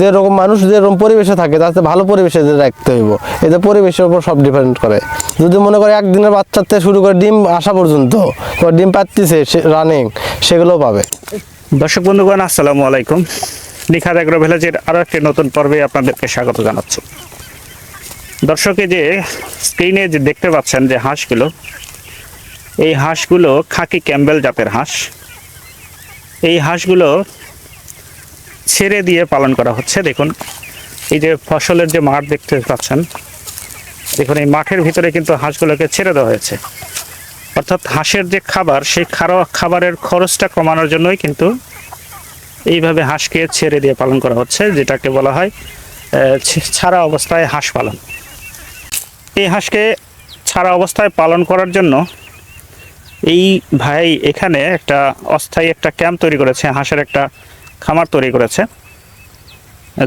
যেরকম মানুষ, যেরকম পরিবেশে থাকে তাতে ভালো পরিবেশে রাখতে হইব। এতে পরিবেশের উপর সব ডিপেন্ড করে। যদি মনে করে একদিনের বাচ্চার থেকে শুরু করে ডিম আসা পর্যন্ত ডিম পাচ্ছিছে রানিং সেগুলোও পাবে। দর্শক বন্ধুগণ, আসসালামু আলাইকুম। নিখাদ এগ্রো ভিলেজের আরও একটি নতুন পর্বে আপনাদেরকে স্বাগত জানাচ্ছি। দর্শকে যে স্ক্রিনে যে দেখতে পাচ্ছেন যে হাঁসগুলো, এই হাঁসগুলো খাকি ক্যাম্বেল জাতের হাঁস। এই হাঁসগুলো ছেড়ে দিয়ে পালন করা হচ্ছে। দেখুন, এই যে ফসলের যে মাঠ দেখতে পাচ্ছেন, দেখুন, এই মাঠের ভিতরে কিন্তু হাঁসগুলোকে ছেড়ে দেওয়া হয়েছে। অর্থাৎ হাঁসের যে খাবার, সেই খাবারের খরচটা কমানোর জন্যই কিন্তু এইভাবে হাঁসকে ছেড়ে দিয়ে পালন করা হচ্ছে, যেটাকে বলা হয় ছাড়া অবস্থায় হাঁস পালন। এই হাঁসকে ছাড়া অবস্থায় পালন করার জন্য এই ভাই এখানে একটা অস্থায়ী একটা ক্যাম্প তৈরি করেছে, হাঁসের একটা খামার তৈরি করেছে।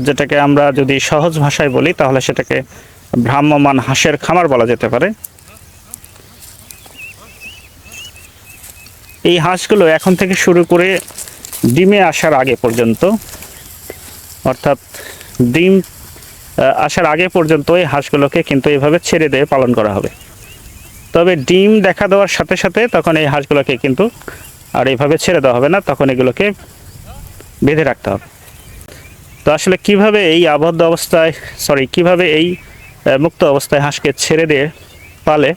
যেটাকে আমরা যদি সহজ ভাষায় বলি, তাহলে সেটাকে ভ্রাম্যমান হাঁসের খামার বলা যেতে পারে। এই হাঁসগুলো এখন থেকে শুরু করে ডিমে আসার আগে পর্যন্ত, অর্থাৎ ডিম আসার আগে পর্যন্ত এই হাঁসগুলোকে কিন্তু এইভাবে ছেড়ে দিয়ে পালন করা হবে। তবে ডিম দেখা দেওয়ার সাথে সাথে তখন এই হাঁসগুলোকে কিন্তু আর এইভাবে ছেড়ে দেওয়া হবে না, তখন এগুলোকে বেঁধে রাখতে হবে। তো আসলে কীভাবে এই আবদ্ধ অবস্থায় সরি কীভাবে এই মুক্ত অবস্থায় হাঁসকে ছেড়ে দিয়ে পালে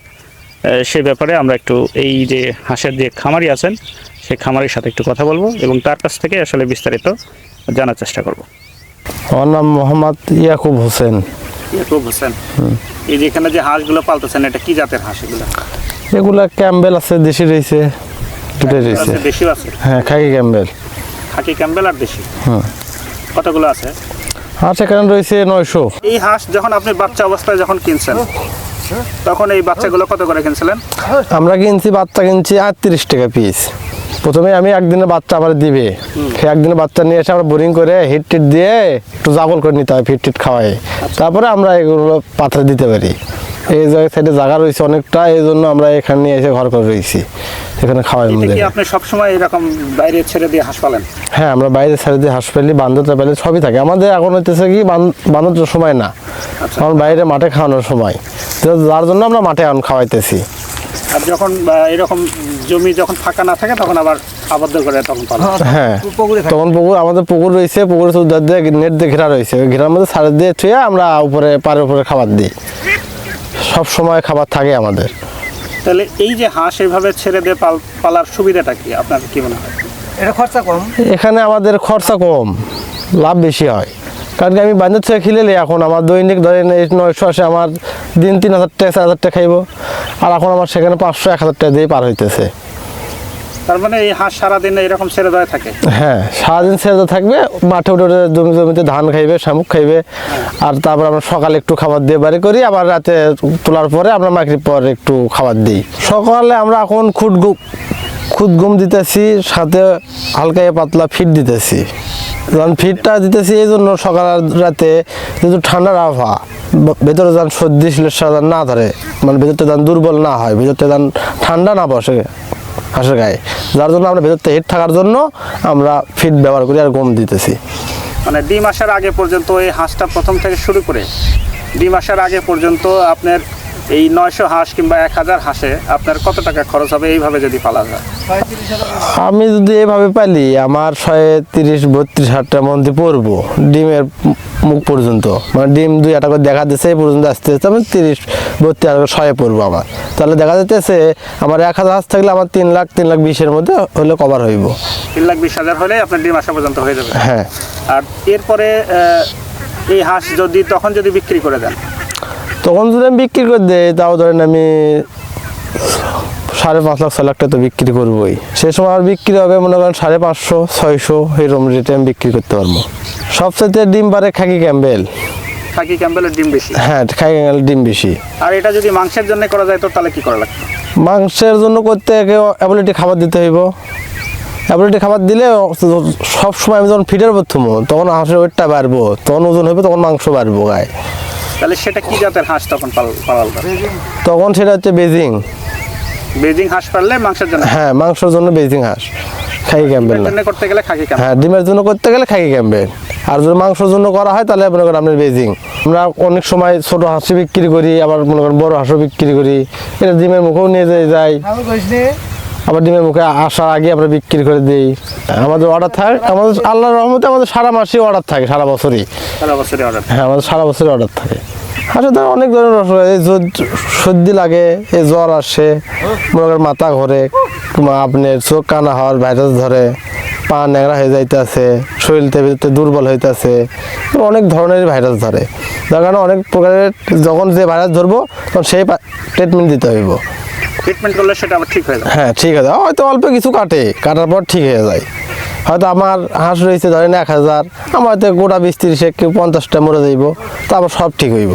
সে ব্যাপারে আমরা একটু এই যে হাঁসের যে খামারি আছেন সেই খামারির সাথে একটু কথা বলব এবং তার কাছ থেকে আসলে বিস্তারিত জানার চেষ্টা করব। আমার নাম মোহাম্মদ ইয়াকুব হোসেন। ইয়াকুব হোসেন? এই যে এখানে যে হাঁসগুলো পালতেছেন এটা কি জাতের হাঁস এগুলো? এগুলা ক্যাম্বেল আছে দেশি রয়েছে দুটোই রয়েছে। দেশি হ্যাঁ খাকি ক্যাম্বেল। খাকি ক্যাম্বেল আর দেশি। হুম। কতগুলো আছে? হাঁস এখানে রয়েছে নয়শো। এই হাঁস যখন আপনি বাচ্চা অবস্থায় যখন কিনছেন তখন এই বাচ্চাগুলো কত করে কিনছিলেন? আমরা কিনছি বাচ্চা কিনছি আটত্রিশ টাকা পিস প্রথমে আমি একদিনের বাচ্চা আবার দিবে। সে একদিনের বাচ্চা নিয়ে এসে আমরা বোরিং করে হিট টিট দিয়ে একটু জাগল করে নিতে হয় ফিট টিট খাওয়াই তারপরে আমরা এগুলো পাত্রে দিতে পারি। এই জায়গায় সাইডে জায়গা রয়েছে অনেকটা এই জন্য আমরা এখানে নিয়ে এসে ঘর করে রয়েছি। এখানে খাওয়াই আমাদের কি আপনি সবসময় এরকম বাইরে ছেড়ে দিয়ে হাঁস পালেন? হ্যাঁ আমরা বাইরে ছেড়ে দিয়ে হাসপাতালি বান্ধতে পারলে সবই থাকে। আমাদের এখন হইতেছে কি বান্ধর সময় না। আচ্ছা। এখন বাইরে মাঠে খাওয়ানোর সময়। যার জন্য আমরা মাঠে এখন খাওয়াইতেছি। আর যখন এরকম জমি যখন ফাঁকা না থাকে তখন আবার আবদ্ধ করে তখন হ্যাঁ। তখন পুকুর আমাদের পুকুর রয়েছে পুকুরের উদ্ধার দিয়ে নেট দিয়ে ঘেরা রয়েছে। ওই ঘেরার মধ্যে সার দিয়ে থুয়ে আমরা উপরে পাড়ের উপরে খাবার দিই। সব সময় খাবার থাকে আমাদের। তাহলে এই যে হাঁস এইভাবে ছেড়ে দিয়ে পালার সুবিধাটা কি? আপনার কি মনে হয়? এটা খরচা কম? এখানে আমাদের খরচা কম লাভ বেশি হয়। কারণ কি আমি বান্ধব থেকে খিলেলে এখন আমার দৈনিক ধরেন এই নয়শো আসে আমার দিন তিন হাজার টাকা চার হাজার টাকা খাইব। আর এখন আমার সেখানে পাঁচশো এক হাজার টাকা দিয়ে পার হইতেছে। তার মানে এই হাঁস সারাদিন এরকম ছেড়ে দেওয়া থাকে? হ্যাঁ সারাদিন সেজা থাকবে মাঠে উঠে জমি জমিতে ধান খাইবে শামুক খাইবে আর তারপর আমরা সকালে একটু খাবার দিয়ে বাড়ি করি আবার রাতে তোলার পরে আমরা মাগরিব পর একটু খাবার দিই। সকালে আমরা এখন খুদ খুদ ঘুম দিতেছি সাথে হালকা পাতলা ফিট দিতেছি। যখন ফিটটা দিতেছি এই জন্য সকাল রাতে যেহেতু ঠান্ডার আবহাওয়া। ভেতরে যান সর্দি শিলের যান না ধরে। মানে ভেতরটা যান দুর্বল না হয়, ভেতরটা যান ঠান্ডা না বসে হাঁসের গায়ে। যার জন্য আমরা ভেতরতে হিট থাকার জন্য আমরা ফিড ব্যবহার করি আর গম দিতেছি। মানে ডিম মাসের আগে পর্যন্ত এই হাঁসটা প্রথম থেকে শুরু করে? ডিম মাসের আগে পর্যন্ত আপনার এই নয়শো হাঁস কিংবা এক হাজার হাঁসে আপনার কত টাকা খরচ হবে? এইভাবে যদি পালা যায়। আমি যদি এভাবে পালি আমার শয়ে তিরিশ বত্রিশ হাজার টাকা মধ্যে পড়ব ডিমের মুখ পর্যন্ত। মানে ডিম দুই একটা করে দেখা দিচ্ছে এই পর্যন্ত আসতে আসতে আমি তিরিশ বত্রিশ হাজার করে শয়ে পড়ব আমার। তাহলে দেখা যাইতেছে আমার এক হাজার হাঁস থাকলে আমার তিন লাখ তিন লাখ বিশের মধ্যে হলে কভার হইব। তিন লাখ বিশ হাজার হলে আপনার ডিম আসা পর্যন্ত হয়ে যাবে। হ্যাঁ। আর এরপরে এই হাঁস যদি তখন যদি বিক্রি করে দেন? তখন যদি আমি বিক্রি করে দিই তাও ধরেন আমি সাড়ে পাঁচ লাখ ছয় লাখ টাকা তো বিক্রি করবোই। সে সময় আর বিক্রি হবে মনে করেন সাড়ে পাঁচশো ছয়শো এরকম রেটে আমি বিক্রি করতে পারব। সবচেয়ে ডিম পারে খাকি ক্যাম্বেল। খাকি ক্যাম্বেলের ডিম বেশি? হ্যাঁ খাকি ক্যাম্বেল ডিম বেশি। আর এটা যদি মাংসের জন্য করা যায় তো তাহলে কি করা লাগবে? মাংসের জন্য করতে গেলে অ্যাবিলিটি খাবার দিতে হইব। অ্যাবিলিটি খাবার দিলে সব সময় আমি যখন ফিটের প্রথম তখন হাঁসের ওয়েটটা বাড়বো তখন ওজন হবে তখন মাংস বাড়বো গায়ে। তাহলে সেটা কি জাতের হাঁস তখন পাল- পালন করে তখন সেটা হচ্ছে বেজিং। বেজিং হাঁস পারলে মাংসের জন্য? হ্যাঁ মাংসের জন্য বেজিং হাঁস। খাকি ক্যাম্বেল ডিমের না। জন্য করতে গেলে খাকি ক্যাম্বেল হ্যাঁ ডিমের জন্য করতে গেলে খাকি ক্যাম্বেল আর যদি মাংসের জন্য করা হয় তাহলে মনে করেন আপনার বেজিং। আমরা অনেক সময় ছোট হাঁসি বিক্রি করি আবার মনে করেন বড় হাঁসও বিক্রি করি। এটা ডিমের মুখেও নিয়ে যেয়ে যাই আবার ডিমের মুখে আসার আগে আমরা বিক্রি করে দিই। আমাদের অর্ডার থাকে আমাদের আল্লাহর রহমতে আমাদের সারা মাসেই অর্ডার থাকে সারা বছরই। সারা বছরই অর্ডার হ্যাঁ আমাদের সারা বছরই অর্ডার থাকে। আসলে অনেক ধরনের অসুখ এই সর্দি লাগে এই জ্বর আসে মনে করেন মাথা ঘরে কিংবা আপনার চোখ কানা হওয়ার ভাইরাস ধরে পা ন্যাংরা হয়ে যাইতেছে শরীরতে ভিতরে দুর্বল হইতেছে অনেক ধরনের ভাইরাস ধরে। যার কারণে অনেক প্রকারের যখন যে ভাইরাস ধরবো তখন সেই ট্রিটমেন্ট দিতে হইব। ট্রিটমেন্ট করলে সেটা আবার ঠিক হয়ে যাবে। হ্যাঁ ঠিক আছে। হয়তো অল্প কিছু কাটে কাটার পর ঠিক হয়ে যায়। হয়তো আমার হাঁস রয়েছে ধরেন এক হাজার আমার হয়তো গোটা বিশ তিরিশে কেউ পঞ্চাশটা মরে যাইব তারপর সব ঠিক হইব।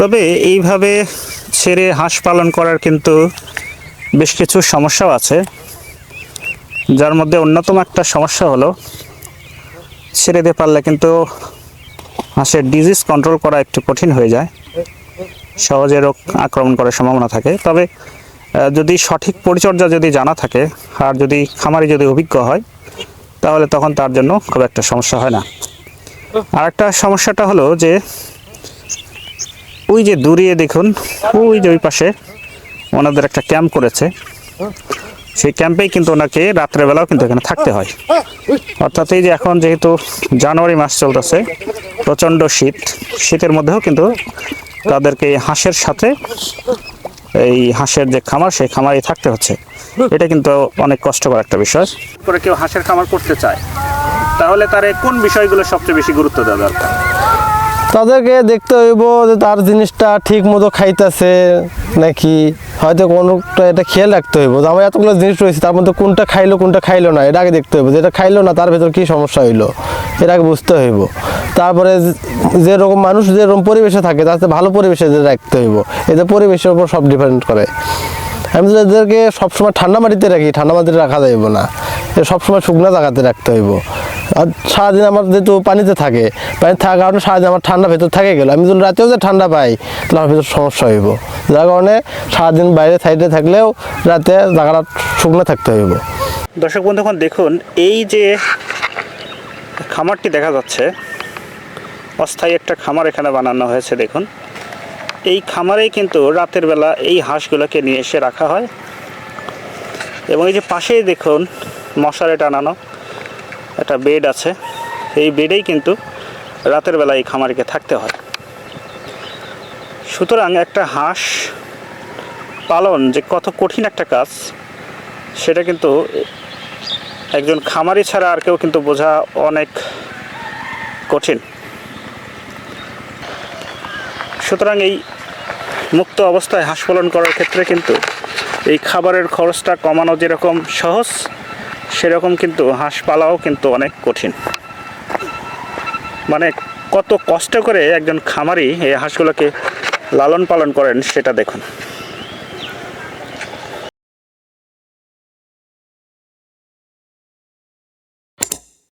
তবে এইভাবে ছেড়ে হাঁস পালন করার কিন্তু বেশ কিছু সমস্যাও আছে। যার মধ্যে অন্যতম একটা সমস্যা হলো ছেড়ে দিয়ে পারলে কিন্তু হাঁসের ডিজিজ কন্ট্রোল করা একটু কঠিন হয়ে যায়। সহজে রোগ আক্রমণ করার সম্ভাবনা থাকে। তবে যদি সঠিক পরিচর্যা যদি জানা থাকে, আর যদি খামারি যদি অভিজ্ঞ হয়, তাহলে তখন তার জন্য খুব একটা সমস্যা হয় না। আর একটা সমস্যাটা হলো যে, ওই যে দূরিয়ে দেখুন, ওই যে ওই পাশে ওনাদের একটা ক্যাম্প করেছে। সেই ক্যাম্পেই কিন্তু ওনাকে রাত্রেবেলাও কিন্তু এখানে থাকতে হয়। অর্থাৎ এই যে এখন যেহেতু জানুয়ারি মাস চলতেছে, প্রচণ্ড শীত, শীতের মধ্যেও কিন্তু তাদেরকে হাঁসের সাথে এই হাঁসের যে খামার, সেই খামারই থাকতে হচ্ছে। এটা কিন্তু অনেক কষ্টকর একটা বিষয়। করে কেউ হাঁসের খামার করতে চায়, তাহলে তার কোন বিষয়গুলো সবচেয়ে বেশি গুরুত্ব দেওয়া দরকার? তাদেরকে দেখতে হইব যে তার জিনিসটা ঠিক মতো খাইতেছে নাকি হয়তো কোনোটা এটা খেয়াল রাখতে হইব। যে আমার এতগুলো জিনিস রয়েছে, তার মধ্যে কোনটা খাইলো কোনটা খাইলো না, এটা আগে দেখতে হইব। যেটা খাইলো না, তার ভেতর কি সমস্যা হইল, এটা আগে বুঝতে হইব। তারপরে যেরকম মানুষ, যেরকম পরিবেশে থাকে তাতে ভালো পরিবেশে রাখতে হইব। এতে পরিবেশের উপর সব ডিপেন্ড করে। আমি যদি এদেরকে সবসময় ঠান্ডা মাটিতে রাখি, ঠান্ডা মাটিতে রাখা যাইব না। সবসময় শুকনো জায়গাতে রাখতে হইব। আর সারাদিন আমার যেহেতু পানিতে থাকে পানি থাকার কারণে সারাদিন আমার ঠান্ডা ভেতর থাকে গেল। আমি যদি রাতেও যে ঠান্ডা পাই, তাহলে আমার ভেতর সমস্যা হইব। যার কারণে সারাদিন বাইরে সাইডে থাকলেও রাতে জায়গাটা শুকনো থাকতে হইব। দর্শক বন্ধুগণ, দেখুন, এই যে খামারটি দেখা যাচ্ছে, অস্থায়ী একটা খামার এখানে বানানো হয়েছে, দেখুন। এই খামারেই কিন্তু রাতের বেলা এই হাঁসগুলোকে নিয়ে এসে রাখা হয়। এবং এই যে পাশেই দেখুন, মশারে টানানো। একটা বেড আছে। এই বেডেই কিন্তু রাতের বেলা এই খামারিকে থাকতে হয়। সুতরাং একটা হাঁস পালন যে কত কঠিন একটা কাজ, সেটা কিন্তু একজন খামারি ছাড়া আর কেউ কিন্তু বোঝা অনেক কঠিন। সুতরাং এই মুক্ত অবস্থায় হাঁস পালন করার ক্ষেত্রে কিন্তু এই খাবারের খরচটা কমানো যেরকম সহজ সেরকম কিন্তু হাঁস পালাও কিন্তু অনেক কঠিন। মানে কত কষ্ট করে একজন খামারি এই হাঁসগুলোকে লালন পালন করেন সেটা দেখুন।